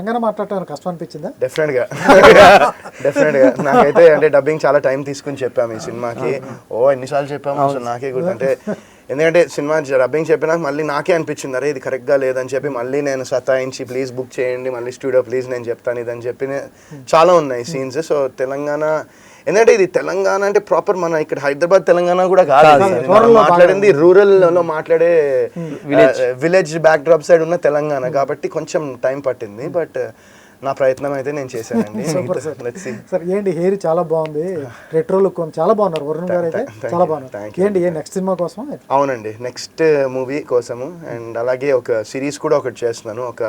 తెలంగాణ మాట్లాడటం కష్టం అనిపించిందా? డెఫినెట్ గా డెఫినెట్గా నాకైతే అంటే డబ్బింగ్ చాలా టైం తీసుకుని చెప్పాము ఈ సినిమాకి. ఓ ఎన్నిసార్లు చెప్పాము అసలు నాకే గుర్తు. అంటే ఎందుకంటే సినిమా డబ్బింగ్ చెప్పినాక మళ్ళీ నాకే అనిపించింది. అరే ఇది కరెక్ట్గా లేదని చెప్పి మళ్ళీ నేను సతాయించి ప్లీజ్ బుక్ చేయండి మళ్ళీ స్టూడియో ప్లీజ్ నేను చెప్తాను ఇదని చెప్పి చాలా ఉన్నాయి సీన్స్ సో తెలంగాణ ఎందుకంటే ఇది తెలంగాణ అంటే ప్రాపర్ మన ఇక్కడ హైదరాబాద్ తెలంగాణ కూడా కాదు మాట్లాడింది రూరల్లో మాట్లాడే విలేజ్ బ్యాక్ డ్రాప్ సైడ్ ఉన్న తెలంగాణ. కాబట్టి కొంచెం టైం పట్టింది. బట్ నా ప్రయత్నం అయితే నేను చేశానండి. సార్ ఏంటి హెయిర్ చాలా బాగుంది. Retro look. చాలా బాగున్నారు. వరుణ్ గారు అయితే చాలా బాగున్నారు. ఏంటి ఏ నెక్స్ట్ సినిమా కోసం అవునండి. నెక్స్ట్ మూవీ కోసము. అండ్ అలాగే ఒక సిరీస్ కూడా ఒకటి చేస్తున్నాను. ఒక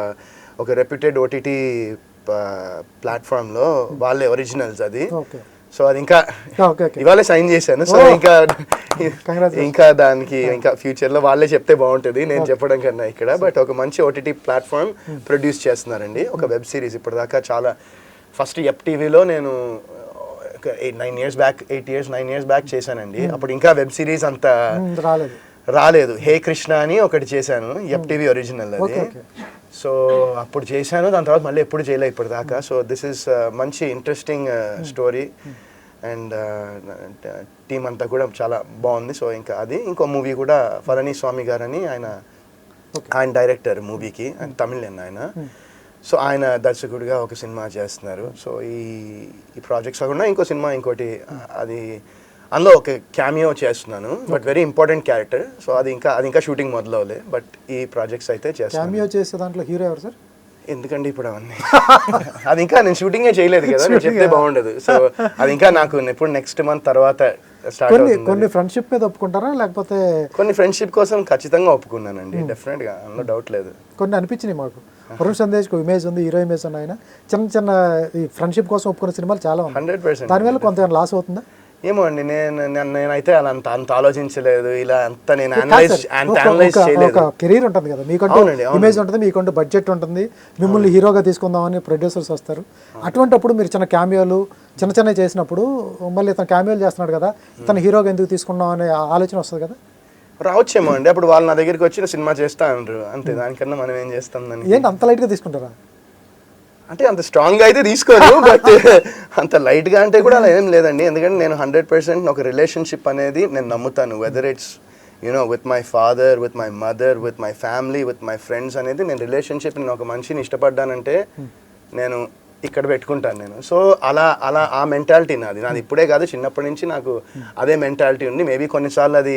ఒక రెప్యూటెడ్ ఓటీటీ ప్లాట్ఫామ్లో వాళ్ళే ఒరిజినల్స్ అది. ఓకే సో అది ఇంకా ఓకే ఓకే ఇవాళ సైన్ చేశాను. సో ఇంకా Congratulations. ఇంకా దానికి ఇంకా ఫ్యూచర్లో వాళ్ళే చెప్తే బాగుంటుంది. నేను చెప్పడం కన్నా ఇక్కడ. బట్ ఒక మంచి ఓటీటీ ప్లాట్ఫామ్ ప్రొడ్యూస్ చేస్తున్నారండి. ఒక వెబ్ సిరీస్ ఇప్పటిదాకా చాలా ఫస్ట్ ఎప్ టీవీలో నేను eight nine years back eight years nine years back చేశానండి. అప్పుడు ఇంకా వెబ్ సిరీస్ అంత ఉమ్, రాలేదు. రాలేదు. హే కృష్ణ అని ఒకటి చేశాను ఎఫ్ టీవీ ఒరిజినల్ అది. సో అప్పుడు చేశాను. దాని తర్వాత మళ్ళీ ఎప్పుడు చేయలే ఇప్పటిదాకా. సో దిస్ ఇస్ మంచి ఇంట్రెస్టింగ్ స్టోరీ అండ్ టీం అంతా కూడా చాలా బాగుంది. సో ఇంకా అది ఇంకో మూవీ కూడా ఫలని స్వామి గారని ఆయన ఆయన డైరెక్టర్ మూవీకి ఆయన తమిళన్ ఆయన. సో ఆయన దర్శకుడిగా ఒక సినిమా చేస్తున్నారు. సో ఈ ఈ ప్రాజెక్ట్స్ కాకుండా ఇంకో సినిమా ఇంకోటి అది అందులో ఒక క్యామియో చేస్తున్నాను but very important character. So అది ఇంకా అది ఇంకా షూటింగ్ మొదలవలే బట్ ఈ ప్రాజెక్ట్స్ అయితే చేస్తాను క్యామియో చేసే దాంట్లో హీరో ఎవరు సార్? ఎందుకండి ఇప్పుడు అవన్నీ? అది ఇంకా నేను షూటింగే చేయలేదు కదా నేను చెప్తే బాగుండదు. సో అది ఇంకా నాకు ఇప్పుడు నెక్స్ట్ మంత్ తర్వాత కొన్ని కొన్ని ఫ్రెండ్షిప్ మీద ఒప్పుకుంటారా? లేకపోతే కొన్ని ఫ్రెండ్షిప్ కోసం ఖచ్చితంగా ఒప్పుకున్నానండి డెఫినెట్గా అందులో డౌట్ లేదు. కొన్ని అనిపించినాయి మాకు. వరుణ్ సందేశ్ ఇమేజ్ ఉంది హీరో ఇమేజ్ ఉంది ఆయన. చిన్న చిన్న ఈ ఫ్రెండ్షిప్ కోసం ఒప్పుకున్న సినిమాలు చాలా ఉన్నాయి. హండ్రెడ్ పర్సెంట్ దానివల్ల కొంత లాస్ అవుతుందా? ఏమో అండి నేను నేను- నేనైతే అలా అంత అంత ఆలోచించలేదు. ఇలా అంత నేను అనలైజ్ అంత అనలైజ్ చేయలేదు ఒక కెరీర్ ఉంటుంది కదా మీకంటూ. ఇమేజ్ ఉంటుంది మీకంటూ బడ్జెట్ ఉంటుంది మిమ్మల్ని హీరోగా తీసుకుందామని ప్రొడ్యూసర్స్ వస్తారు. అటువంటప్పుడు మీరు చిన్న క్యామియోలు చిన్న చిన్న చేసినప్పుడు మళ్ళీ ఇతను క్యామియోలు చేస్తున్నాడు కదా ఇతను హీరోగా ఎందుకు తీసుకున్నాం అనే ఆలోచన వస్తుంది కదా? రావచ్చేమో అండి అప్పుడు వాళ్ళు నా దగ్గరికి వచ్చిన సినిమా చేస్తా అన్నారు అంతే దానికన్నా మనం ఏం చేస్తాం ఏంటి అంత లైట్గా తీసుకుంటారా? అంటే అంత స్ట్రాంగ్ అయితే తీసుకోరు బట్ అంత లైట్గా అంటే కూడా అలా ఏం లేదండి. ఎందుకంటే నేను హండ్రెడ్ పర్సెంట్ ఒక రిలేషన్షిప్ అనేది నేను నమ్ముతాను. Whether it's you know with my father with my mother with my family with my friends అనేది నేను రిలేషన్షిప్ నేను ఒక మనిషిని ఇష్టపడ్డానంటే నేను ఇక్కడ పెట్టుకుంటాను నేను. సో అలా అలా ఆ మెంటాలిటీ నాది. నాది ఇప్పుడే కాదు చిన్నప్పటి నుంచి నాకు అదే మెంటాలిటీ ఉంది. మేబీ కొన్నిసార్లు అది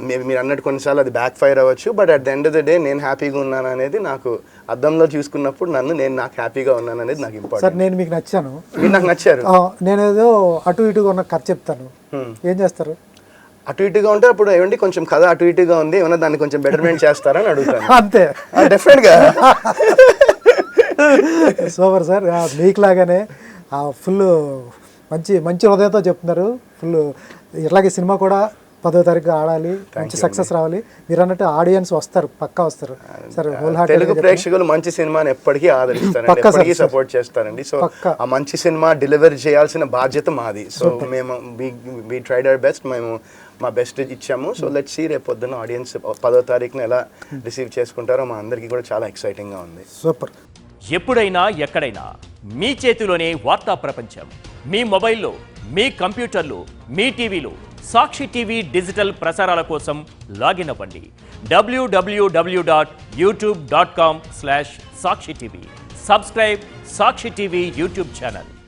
మేబీ మీరు అన్నట్టు కొన్నిసార్లు అది బ్యాక్ ఫైర్ అవ్వచ్చు but at the end of the day నేను హ్యాపీగా ఉన్నాను అనేది నాకు అద్దంలో చూసుకున్నప్పుడు నన్ను నేను నాకు హ్యాపీగా ఉన్నాను అనేది నాకు సార్ ఇంపార్టెంట్ నేను మీకు నచ్చాను. మీరు నాకు నచ్చారు? ఆ, నేనేదో అటు ఇటుగా ఉన్న కథ చెప్తాను. ఏం చేస్తారు? అటు ఇటుగా ఉంటే అప్పుడు ఏమండి కొంచెం కథ అటు ఇటుగా ఉంది ఏమన్నా దాన్ని కొంచెం బెటర్మెంట్ చేస్తారని అడుగుతాను. అంతే. డెఫినెట్గా. Super sir. మీకు లాగానే ఫుల్ మంచి మంచి హృదయంతో చెప్తున్నారు. ఫుల్ ఇట్లాగే సినిమా కూడా పదో తారీఖు ఆడాలి మంచి సక్సెస్ రావాలి. మీరు అన్నట్టు ఆడియన్స్ వస్తారు పక్కా వస్తారు. సార్ హోల్ హార్ట్ తెలుగు ప్రేక్షకులు మంచి సినిమాని ఎప్పటికీ సార్, సపోర్ట్ చేస్తారండి. సో. ఆ మంచి సినిమా డెలివర్ చేయాల్సిన బాధ్యత మాది. సో మేము వి ట్రైడ్ అవర్ బెస్ట్ మేము మా బెస్ట్ ఇచ్చాము. సో లెట్ సీ రేపు పొద్దున్న ఆడియన్స్ పదో తారీఖున ఎలా రిసీవ్ చేసుకుంటారో మా అందరికీ కూడా చాలా ఎక్సైటింగ్గా ఉంది. సూపర్. ఎప్పుడైనా ఎక్కడైనా మీ చేతిలోనే వార్తా ప్రపంచం. మీ మొబైల్లో మీ కంప్యూటర్లు మీ టీవీలు సాక్షి టీవీ డిజిటల్ ప్రసారాల కోసం లాగిన్ అవ్వండి. W W W dot YouTube dot com slash Sakshi TV. Subscribe Sakshi TV YouTube channel.